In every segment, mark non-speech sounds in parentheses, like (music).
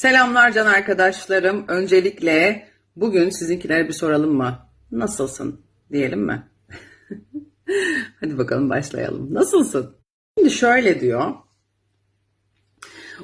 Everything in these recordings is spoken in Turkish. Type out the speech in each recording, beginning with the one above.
Selamlar can arkadaşlarım. Öncelikle bugün sizinkilere bir soralım mı? Nasılsın diyelim mi? (laughs) Hadi bakalım başlayalım. Nasılsın? Şimdi şöyle diyor.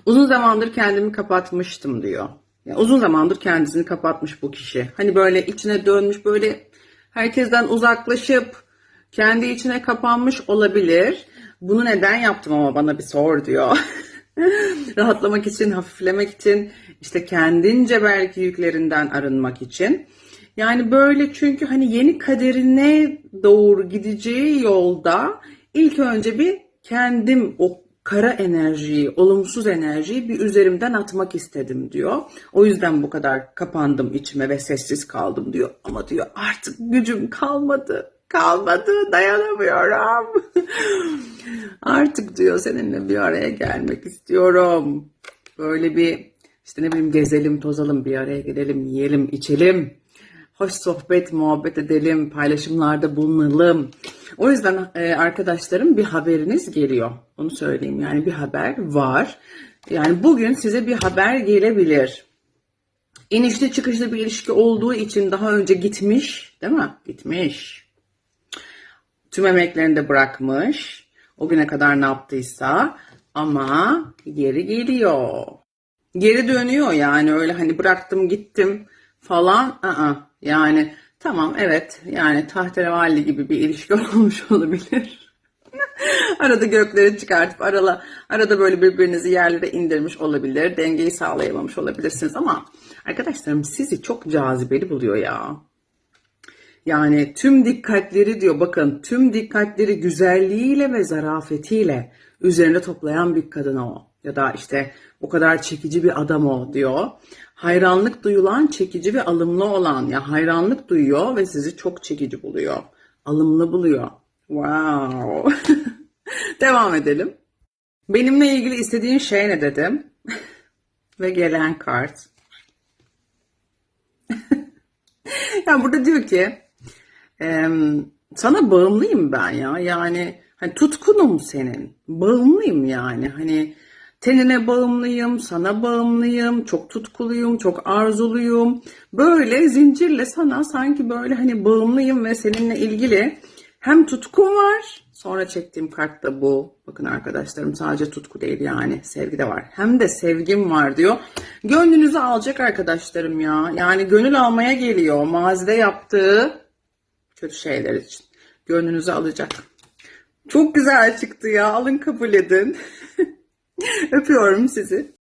Uzun zamandır kendimi kapatmıştım diyor. Yani uzun zamandır kendisini kapatmış bu kişi. Hani böyle içine dönmüş böyle herkesten uzaklaşıp kendi içine kapanmış olabilir. Bunu neden yaptım ama bana bir sor diyor. (laughs) (laughs) Rahatlamak için, hafiflemek için, işte kendince belki yüklerinden arınmak için. Yani böyle çünkü hani yeni kaderine doğru gideceği yolda ilk önce bir kendim o kara enerjiyi, olumsuz enerjiyi bir üzerimden atmak istedim diyor. O yüzden bu kadar kapandım içime ve sessiz kaldım diyor. Ama diyor artık gücüm kalmadı. Kalmadı, dayanamıyorum. (laughs) Artık diyor seninle bir araya gelmek istiyorum. Böyle bir işte ne bileyim gezelim, tozalım, bir araya gelelim, yiyelim, içelim. Hoş sohbet, muhabbet edelim, paylaşımlarda bulunalım. O yüzden e, arkadaşlarım bir haberiniz geliyor. Onu söyleyeyim yani bir haber var. Yani bugün size bir haber gelebilir. İnişli çıkışlı bir ilişki olduğu için daha önce gitmiş, değil mi? Gitmiş. Tüm emeklerini de bırakmış. O güne kadar ne yaptıysa ama geri geliyor. Geri dönüyor yani öyle hani bıraktım gittim falan. Aa, yani tamam evet yani tahterevalli gibi bir ilişki (laughs) olmuş olabilir. (laughs) arada gökleri çıkartıp arala, arada böyle birbirinizi yerlere indirmiş olabilir. Dengeyi sağlayamamış olabilirsiniz ama arkadaşlarım sizi çok cazibeli buluyor ya. Yani tüm dikkatleri diyor bakın tüm dikkatleri güzelliğiyle ve zarafetiyle üzerine toplayan bir kadın o. Ya da işte o kadar çekici bir adam o diyor. Hayranlık duyulan, çekici ve alımlı olan ya hayranlık duyuyor ve sizi çok çekici buluyor. Alımlı buluyor. Wow. (laughs) Devam edelim. Benimle ilgili istediğin şey ne dedim? (laughs) ve gelen kart. (laughs) ya burada diyor ki ee, sana bağımlıyım ben ya. Yani hani tutkunum senin. Bağımlıyım yani. Hani tenine bağımlıyım, sana bağımlıyım, çok tutkuluyum, çok arzuluyum. Böyle zincirle sana sanki böyle hani bağımlıyım ve seninle ilgili hem tutkum var. Sonra çektiğim kart da bu. Bakın arkadaşlarım sadece tutku değil yani sevgi de var. Hem de sevgim var diyor. Gönlünüzü alacak arkadaşlarım ya. Yani gönül almaya geliyor. Mazide yaptığı kötü şeyler için. Gönlünüzü alacak. Çok güzel çıktı ya. Alın kabul edin. (laughs) Öpüyorum sizi.